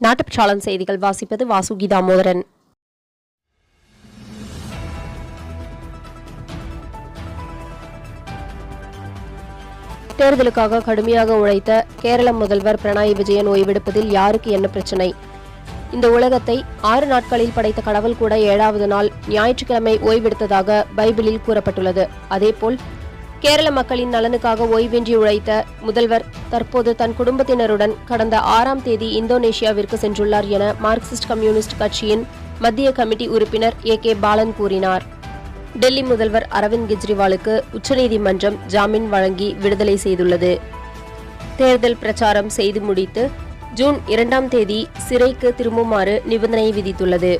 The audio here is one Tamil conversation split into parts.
நாட்டுப்பற்றாளன் செய்திகள் வாசிப்பது வாசுகி தாமோதரன் தேர்தலுக்காக கடுமையாக உழைத்த கேரள முதல்வர் பினராயி விஜயன் ஓய்வெடுப்பதில் யாருக்கு என்ன பிரச்சினை? இந்த உலகத்தை ஆறு நாட்களில் படைத்த கடவுள் கூட ஏழாவது நாள் ஞாயிற்றுக்கிழமை ஓய்வெடுத்ததாக பைபிளில் கூறப்பட்டுள்ளது. அதேபோல் கேரள மக்களின் நலனுக்காக ஓய்வின்றி உழைத்த முதல்வர் தற்போது தன் குடும்பத்தினருடன் கடந்த ஆறாம் தேதி இந்தோனேஷியாவிற்கு சென்றுள்ளார் என மார்க்சிஸ்ட் கம்யூனிஸ்ட் கட்சியின் மத்திய கமிட்டி உறுப்பினர் ஏ கே பாலன் கூறினார். டெல்லி முதல்வர் அரவிந்த் கெஜ்ரிவாலுக்கு உச்சநீதிமன்றம் ஜாமீன் வழங்கி விடுதலை செய்துள்ளது. தேர்தல் பிரச்சாரம் செய்து முடித்து ஜூன் இரண்டாம் தேதி சிறைக்கு திரும்புமாறு நிபந்தனை விதித்துள்ளது.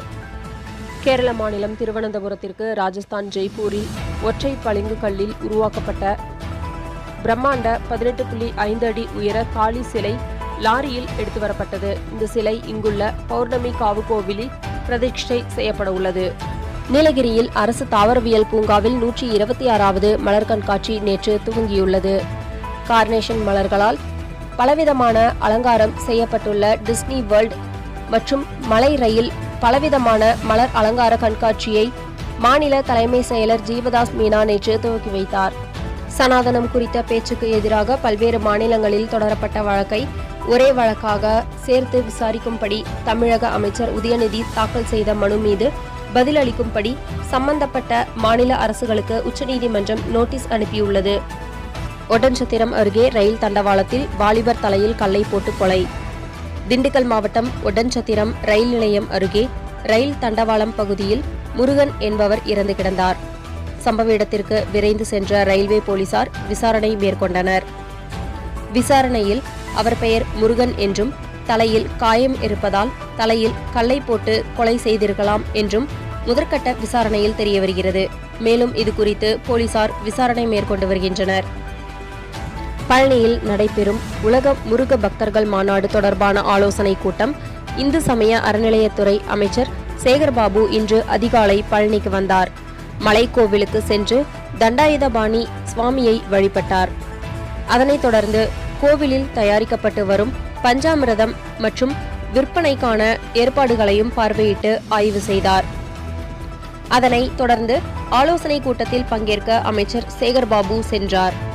கேரள மாநிலம் திருவனந்தபுரத்திற்கு ராஜஸ்தான் ஜெய்ப்பூரில் ஒற்றை பளிங்கு கல்லில் உருவாக்கப்பட்ட பிரம்மாண்ட பதினெட்டு புள்ளி ஐந்து அடி உயர காளி சிலை லாரியில் எடுத்து வரப்பட்டது. இந்த சிலை இங்குள்ள பௌர்ணமி காவு கோவிலில் பிரதிஷ்டை செய்யப்பட உள்ளது. நீலகிரியில் அரசு தாவரவியல் பூங்காவில் நூற்றி இருபத்தி ஆறாவது மலர் கண்காட்சி நேற்று துவங்கியுள்ளது. கார்னேஷன் மலர்களால் பலவிதமான அலங்காரம் செய்யப்பட்டுள்ள டிஸ்னி வேர்ல்ட் மற்றும் மலை ரயில் பலவிதமான மலர் அலங்கார கண்காட்சியை மாநில தலைமை செயலர் ஜீவதாஸ் மீனா நேற்று துவக்கி வைத்தார். சனாதனம் குறித்த பேச்சுக்கு எதிராக பல்வேறு மாநிலங்களில் தொடரப்பட்ட வழக்கை ஒரே வழக்காக சேர்த்து விசாரிக்கும்படி தமிழக அமைச்சர் உதயநிதி தாக்கல் செய்த மனு மீது பதிலளிக்கும்படி சம்பந்தப்பட்ட மாநில அரசுகளுக்கு உச்சநீதிமன்றம் நோட்டீஸ் அனுப்பியுள்ளது. ஒட்டன்சத்திரம் அருகே ரயில் தண்டவாளத்தில் வாலிபர் தலையில் கல்லை போட்டு கொலை. திண்டுக்கல் மாவட்டம் ஒட்டன்சத்திரம் ரயில் நிலையம் அருகே ரயில் தண்டவாளம் பகுதியில் முருகன் என்பவர் இறந்து கிடந்தார். சம்பவ இடத்திற்கு விரைந்து சென்ற ரயில்வே போலீசார் விசாரணை மேற்கொண்டனர். விசாரணையில் அவர் பெயர் முருகன் என்றும் தலையில் காயம் இருப்பதால் தலையில் கல்லை போட்டு கொலை செய்திருக்கலாம் என்றும் முதற்கட்ட விசாரணையில் தெரியவருகிறது. மேலும் இது குறித்து போலீசார் விசாரணை மேற்கொண்டு வருகின்றனர். பழனியில் நடைபெறும் உலக முருக பக்தர்கள் மாநாடு தொடர்பான ஆலோசனைக் கூட்டம் இந்து சமய அறநிலையத்துறை அமைச்சர் சேகர்பாபு இன்று அதிகாலை பழனிக்கு வந்தார். மலைக்கோவிலுக்கு சென்று தண்டாயுதபாணி சுவாமியை வழிபட்டார். அதனைத் தொடர்ந்து கோவிலில் தயாரிக்கப்பட்டு வரும் பஞ்சாமிரதம் மற்றும் விற்பனைக்கான ஏற்பாடுகளையும் பார்வையிட்டு ஆய்வு செய்தார். அதனைத் தொடர்ந்து ஆலோசனைக் கூட்டத்தில் பங்கேற்க அமைச்சர் சேகர்பாபு சென்றார்.